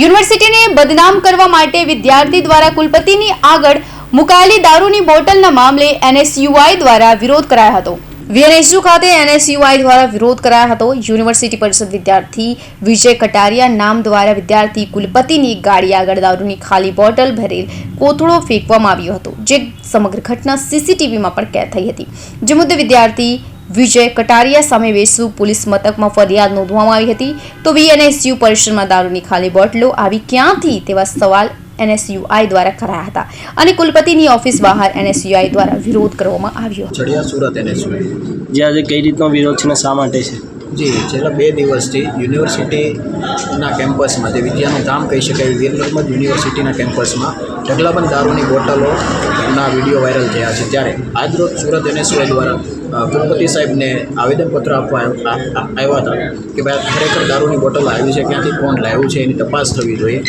યુનિવર્સિટીને બદનામ કરવા માટે વિદ્યાર્થી દ્વારા કુલપતિની આગળ મુકાયેલી દારૂની બોટલના મામલે એનએસયુઆઈ દ્વારા વિરોધ કરાયો હતો. વીએનએસયુ ખાતે એનએસયુઆઈ દ્વારા વિરોધ કરાયો હતો. યુનિવર્સિટી પરિષદ વિદ્યાર્થી વિજય કટારિયા નામ દ્વારા વિદ્યાર્થી કુલપતિની ગાડી આગળ દારૂની ખાલી બોટલ ભરેલ કોથળો ફેંકવામાં આવ્યો હતો, જે સમગ્ર ઘટના સીસીટીવીમાં પણ કેદ થઈ હતી. જે મુદ્દે વિદ્યાર્થી વિજય કટારિયા સામે વેસુ પોલીસ મથકમાં ફરિયાદ નોંધવામાં આવી હતી. તો વીએનએસયુ પરિસરમાં દારૂની ખાલી બોટલો આવી ક્યાંથી? તેવા સવાલ એનએસયુઆઈ દ્વારા કરાયા હતા. અને કુલપતિની ઓફિસ બહાર એનએસયુઆઈ દ્વારા વિરોધ કરવામાં આવ્યો ચડિયા સુરત એનએસયુઆઈ. જે આજે કઈ રીતનો વિરોધ છે ને શા માટે છે? જી છેલ્લા બે દિવસથી યુનિવર્સિટીના કેમ્પસમાં જે વિદ્યાનું કામ કહી શકાય. વીર નર્મદ યુનિવર્સિટીના કેમ્પસમાં ઢગલાબંધ દારૂની બોટલોના વીડિયો વાયરલ થયા છે. ત્યારે આજરોજ સુરત એનએસયુઆઈ દ્વારા કુલપતિ સાહેબને આવેદનપત્ર આપવા આવ્યા હતા કે ભાઈ ખરેખર દારૂની બોટલ આવી છે, ક્યાંથી કોણ લાવ્યું છે, એની તપાસ થવી જોઈએ.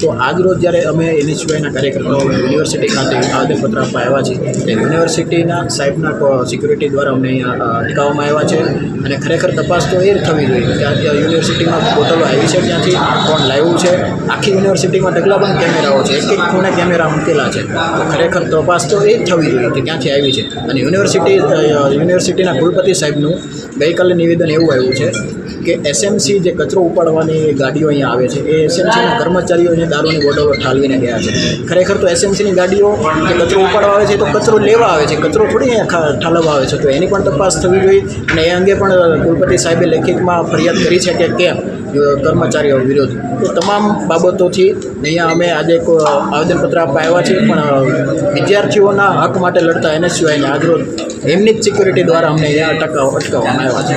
તો આજરોજ જ્યારે અમે એનએસયુઆઈના કાર્યકર્તાઓ યુનિવર્સિટી ખાતે આવેદનપત્ર આપવા આવ્યા છીએ, તે યુનિવર્સિટીના સાહેબના સિક્યુરિટી દ્વારા અમને અહીંયા અટકાવવામાં આવ્યા છે અને ખરેખર તપાસ તો એ થવી જોઈએ કે આ યુનિવર્સિટીમાં બોટલો આવી છે ક્યાંથી કોણ લાવ્યું છે? આખી યુનિવર્સિટીમાં ઢગલાબંધ કેમેરાઓ છે એક એક ખૂણે કેમેરા મૂકેલા છે. તો ખરેખર તપાસ તો એ જ થવી જોઈએ કે ક્યાંથી આવી છે. અને યુનિવર્સિટી યુનિવર્સિટીના કુલપતિ સાહેબનું ગઈકાલે નિવેદન એવું આવ્યું છે કે એસએમસી જે કચરો ઉપાડવાની ગાડીઓ અહીંયા આવે છે, એ એસએમસીના કર્મચારીઓ અહીંયા દારૂની બોટલો ઠાલવીને ગયા છે. ખરેખર તો એસએમસીની ગાડીઓ જે કચરો ઉપાડવા આવે છે તો કચરો લેવા આવે છે, કચરો થોડી અહીંયા ઠાલવવા આવે છે. તો એની પણ તપાસ થવી જોઈએ અને એ અંગે પણ કુલપતિ સાહેબે લેખિતમાં ફરિયાદ કરી છે કે કેમ કર્મચારીઓ વિરોધ તો તમામ બાબતોથી અહીંયા અમે આજે એક આવેદનપત્ર આપવા આવ્યા છીએ, પણ વિદ્યાર્થીઓના હક માટે લડતા એનએસયુઆઈને આજરોજ એમની જ સિક્યુરિટી દ્વારા અમને અહીંયા અટકાવ અટકાવવામાં આવ્યા છે.